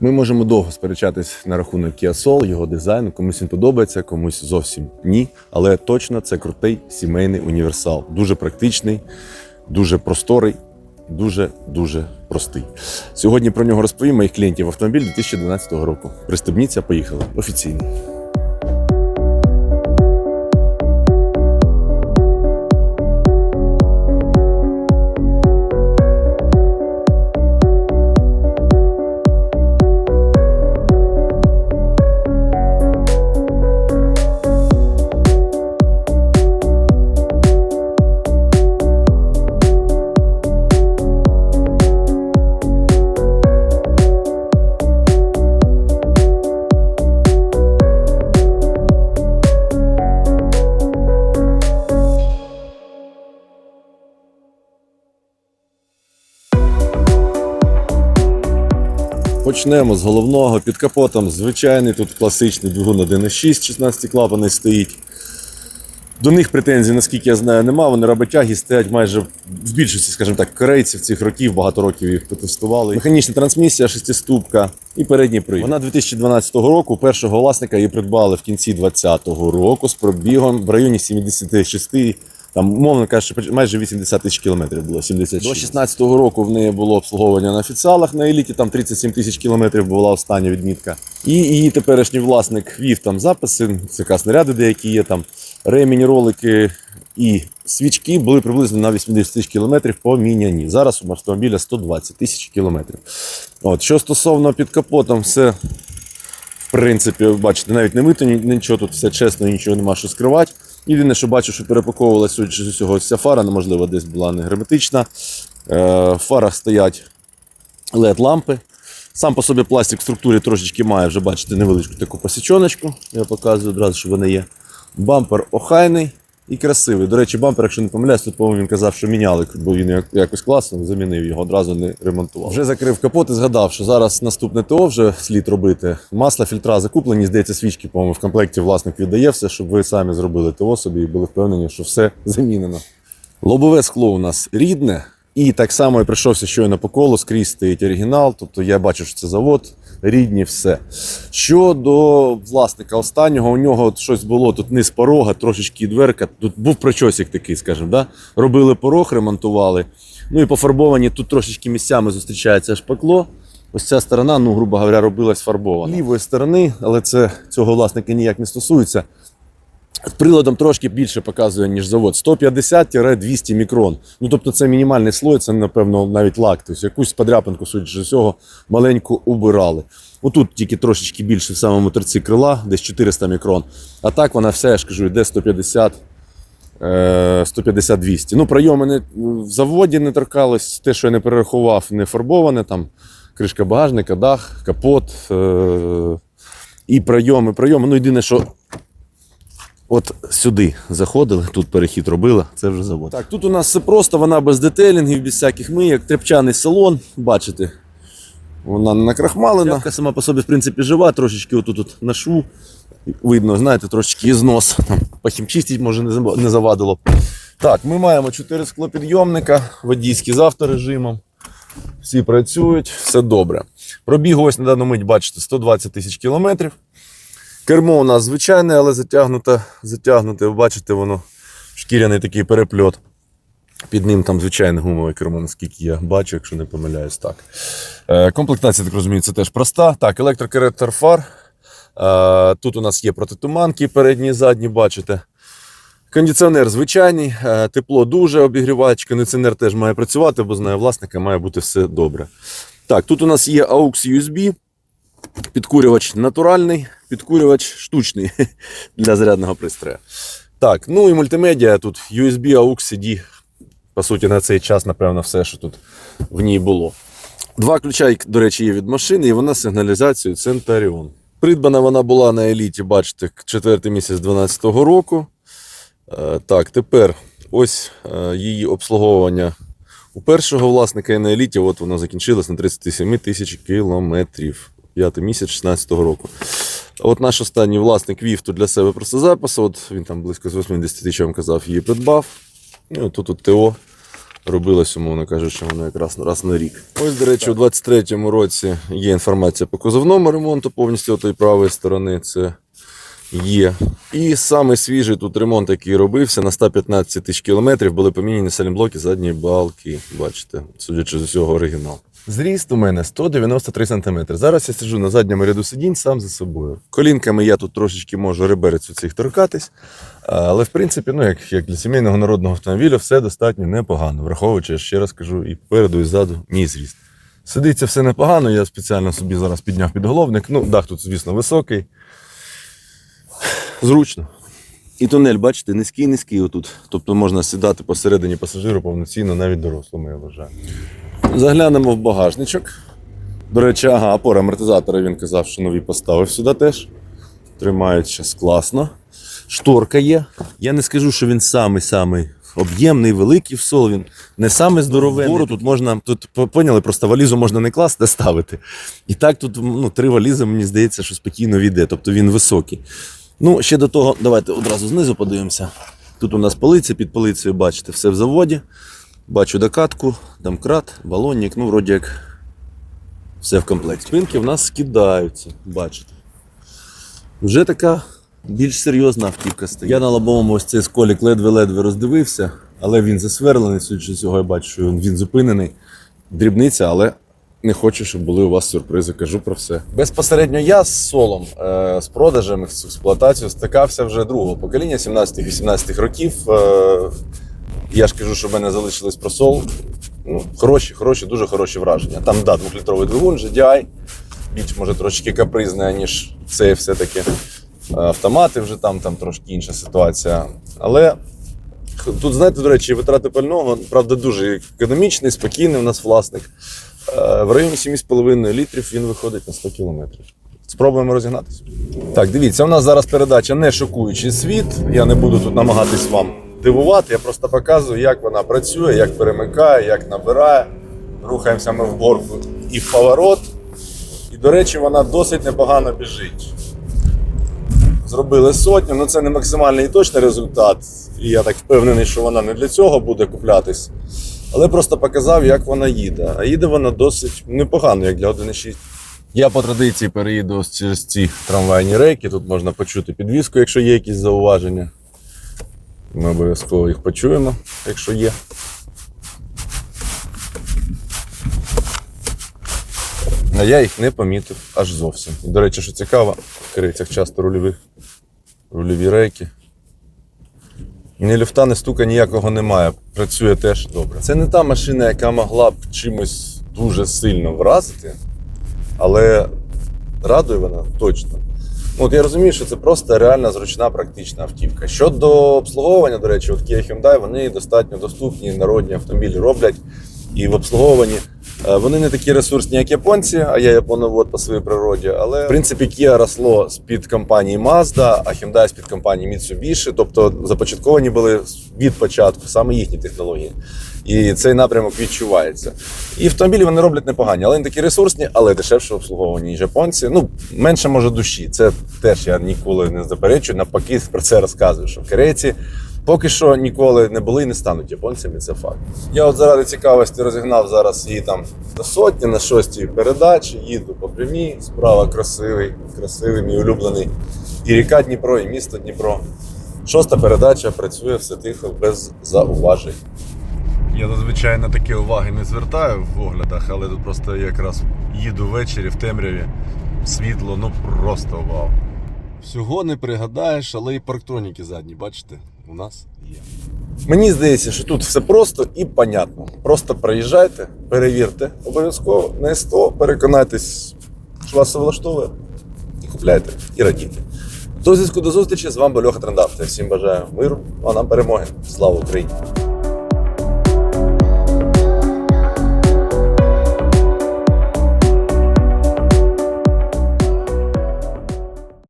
Ми можемо довго сперечатись на рахунок Kia Soul, його дизайну. Комусь він подобається, комусь зовсім ні. Але точно це крутий сімейний універсал. Дуже практичний, дуже просторий, дуже дуже простий. Сьогодні про нього розповім моїх клієнтів автомобіль 2012 року. Пристебніться, поїхали офіційно. Почнемо з головного. Під капотом звичайний тут класичний двигун 1.6, 16 клапаний стоїть. До них претензій, наскільки я знаю, нема. Вони роботяги стоять майже в більшості, скажімо так, корейців цих років, багато років їх потестували. Механічна трансмісія, шестиступка і передній привід. Вона 2012 року. Першого власника її придбали в кінці 2020 року з пробігом в районі 76 там, мовно кажучи, майже 80 тисяч кілометрів було. 76. До 16 року в неї було обслуговування на офіціалах на еліті, там 37 тисяч кілометрів була остання відмітка. І її теперішній власник вів там записи, ЦК снаряди деякі є там, ремінь, ролики і свічки були приблизно на 80 тисяч кілометрів поміняні. Зараз у автомобіля 120 тисяч кілометрів. От, що стосовно під капотом, все в принципі, бачите, навіть не мито, нічого тут все чесно, нічого нема що скривати. Єдине, що бачу, що перепаковувалася судячи з усього ця фара, ну, можливо, десь була не герметична. Е, в фарах стоять LED-лампи. Сам по собі пластик в структурі трошечки має, вже бачите, невеличку таку посічоночку. Я показую одразу, що вона є. Бампер охайний і красивий. До речі, бампер, якщо не помиляюсь, тут, по-моєму, він казав, що міняли, бо він як- якось класно замінив його, одразу не ремонтував. Вже закрив капот і згадав, що зараз наступне ТО вже слід робити. Масла, фільтра закуплені, здається, свічки, по-моєму, в комплекті власник віддає все, щоб ви самі зробили ТО собі і були впевнені, що все замінено. Лобове скло у нас рідне. І так само я прийшовся щойно по колу, скрізь стоїть оригінал. Тобто я бачу, що це завод, рідні, все. Щодо власника останнього, у нього от щось було тут низ порога, трошечки дверка. Тут був прочосик такий, скажімо, да? робили порог, ремонтували. Ну і пофарбовані тут трошечки місцями зустрічається шпакло. Ось ця сторона, ну, грубо говоря, робилась фарбована. Лівої сторони, але це цього власника ніяк не стосується. Приладом трошки більше показує, ніж завод. 150-200 мікрон. Ну тобто це мінімальний слой, це, напевно, навіть лак. Тобто якусь подряпинку, судячи з усього, маленьку убирали. Отут тільки трошечки більше в самому торці крила, десь 400 мікрон. А так вона вся, я ж кажу, йде 150. е, 150-200. Ну, прийоми не, в заводі не торкалось, те, що я не перерахував, не фарбоване, там кришка багажника, дах, капот е- і прийоми, прийоми. Ну, єдине, що От сюди заходили, тут перехід робила, це вже завод. Так, тут у нас все просто, вона без детейлінгів, без всяких мийок, тряпчаний салон, бачите. Вона не накрахмалена. Тряпка сама по собі, в принципі, жива, трошечки отут от на шву. Видно, знаєте, трошечки ізнос. Там, похімчистить, може, не завадило. Так, ми маємо 4 склопідйомника, водійські з авторежимом. Всі працюють, все добре. Пробіг ось на дану мить, бачите, 120 тисяч кілометрів. Кермо у нас звичайне, але затягнуте, затягнуте, ви бачите, воно шкіряний такий перепльот. Під ним там звичайне гумове кермо, наскільки я бачу, якщо не помиляюсь. Так. Е, комплектація, так розумію, це теж проста. Так, електрокоректор фар. Е, тут у нас є протитуманки передні і задні, бачите. Кондиціонер звичайний, е, тепло дуже обігрівач. Кондиціонер теж має працювати, бо знає власника, має бути все добре. Так, тут у нас є AUX USB. Підкурювач натуральний, підкурювач штучний для зарядного пристрою. Так, ну і мультимедіа тут USB, AUX, CD. По суті, на цей час, напевно, все, що тут в ній було. Два ключа, до речі, є від машини, і вона з сигналізацією Centurion. Придбана вона була на еліті, бачите, четвертий місяць 2012 року. Е, Так, тепер ось е, її обслуговування у першого власника і на еліті. От воно закінчилось на 37 тисяч кілометрів. П'ятий місяць 2016 року. От наш останній власник Віфту для себе просто запис. От він там близько з 80 тисяч, я вам казав, її придбав. І от тут от ТО робилось, умовно кажучи, воно якраз раз на рік. Ось, до речі, у 23-му році є інформація по кузовному ремонту повністю тої правої сторони. Це є. І самий свіжий тут ремонт, який робився, на 115 тисяч кілометрів були поміняні салімблоки задньої балки. Бачите, судячи з усього оригінал. Зріст у мене 193 см. Зараз я сиджу на задньому ряду сидінь сам за собою. Колінками я тут трошечки можу реберцю цих торкатись. Але в принципі, ну як, як для сімейного народного автомобіля, все достатньо непогано, враховуючи, я ще раз кажу, і переду, і ззаду мій зріст. Сидиться все непогано, я спеціально собі зараз підняв підголовник. Ну, дах тут, звісно, високий. Зручно. І тунель, бачите, низький, низький отут. Тобто можна сідати посередині пасажиру повноцінно, навіть дорослому, я вважаю. Заглянемо в багажничок. До речі, ага, опори амортизатора він казав, що нові поставив сюди теж. Тримають зараз класно. Шторка є. Я не скажу, що він самий-самий об'ємний, великий в сол. Він не самий здоровенний. Вгору тут можна, тут по- поняли, просто валізу можна не класти, а ставити. І так тут ну, три валізи, мені здається, що спокійно війде. Тобто він високий. Ну, ще до того, давайте одразу знизу подивимося. Тут у нас полиця, під полицею, бачите, все в заводі. Бачу докатку, домкрат, балонник, ну, вроді як все в комплекті. Спинки в нас скидаються, бачите. Вже така більш серйозна автівка стоїть. Я на лобовому ось цей сколік ледве-ледве роздивився, але він засверлений, судячи цього, я бачу, що він зупинений. Дрібниця, але не хочу, щоб були у вас сюрпризи. Кажу про все. Безпосередньо я з солом, е, з продажем, з експлуатацією стикався вже другого покоління, 17-18 років. Е, я ж кажу, що в мене залишились про сол. Ну, хороші, хороші, дуже хороші враження. Там, да, двохлітровий двигун, GDI, більш може трошки капризний, ніж цей все-таки. Е, Автомати вже там, там трошки інша ситуація. Але тут, знаєте, до речі, витрати пального, правда, дуже економічний, спокійний у нас власник. Е, В районі 7,5 літрів він виходить на 100 кілометрів. Спробуємо розігнатися. Так, дивіться, у нас зараз передача не шокуючий світ. Я не буду тут намагатись вам дивувати. Я просто показую, як вона працює, як перемикає, як набирає. Рухаємося ми в горку і в поворот. І, до речі, вона досить непогано біжить. Зробили сотню, ну це не максимальний і точний результат. І я так впевнений, що вона не для цього буде куплятись. Але просто показав, як вона їде. А їде вона досить непогано, як для 1.6. Я по традиції переїду через ці трамвайні рейки. Тут можна почути підвіску, якщо є якісь зауваження. Ми обов'язково їх почуємо, якщо є. А я їх не помітив аж зовсім. До речі, що цікаво, в крицях часто рульові, рульові рейки. Ні люфта, ні стука ніякого немає. Працює теж добре. Це не та машина, яка могла б чимось дуже сильно вразити, але радує вона точно. От я розумію, що це просто реально зручна практична автівка. Щодо обслуговування, до речі, от Kia Hyundai, вони достатньо доступні, народні автомобілі роблять. І в обслуговуванні е, вони не такі ресурсні, як японці, а я японовод по своїй природі. Але в принципі Kia росло з-під компанії Mazda, а Hyundai з-під компанії Mitsubishi. Тобто започатковані були від початку саме їхні технології. І цей напрямок відчувається. І автомобілі вони роблять непогані, але вони такі ресурсні, але дешевше обслуговувані, ніж японці. Ну, менше може душі. Це теж я ніколи не заперечую. Навпаки, про це розказую, що в корейці поки що ніколи не були і не стануть японцями, це факт. Я от заради цікавості розігнав зараз її там до сотні на шостій передачі, їду по прямій, справа красивий, красивий, мій улюблений. І ріка Дніпро, і місто Дніпро. Шоста передача працює все тихо, без зауважень. Я зазвичай на такі уваги не звертаю в оглядах, але тут просто якраз їду ввечері в темряві. Світло, ну просто вау. Всього не пригадаєш, але і парктроніки задні, бачите, у нас є. Мені здається, що тут все просто і понятно. Просто приїжджайте, перевірте обов'язково на СТО, переконайтесь, що вас все влаштовує. І купляйте, і радійте. До зв'язку до зустрічі. З вами Льоха Трендав. Я Всім бажаю миру, а нам перемоги. Слава Україні!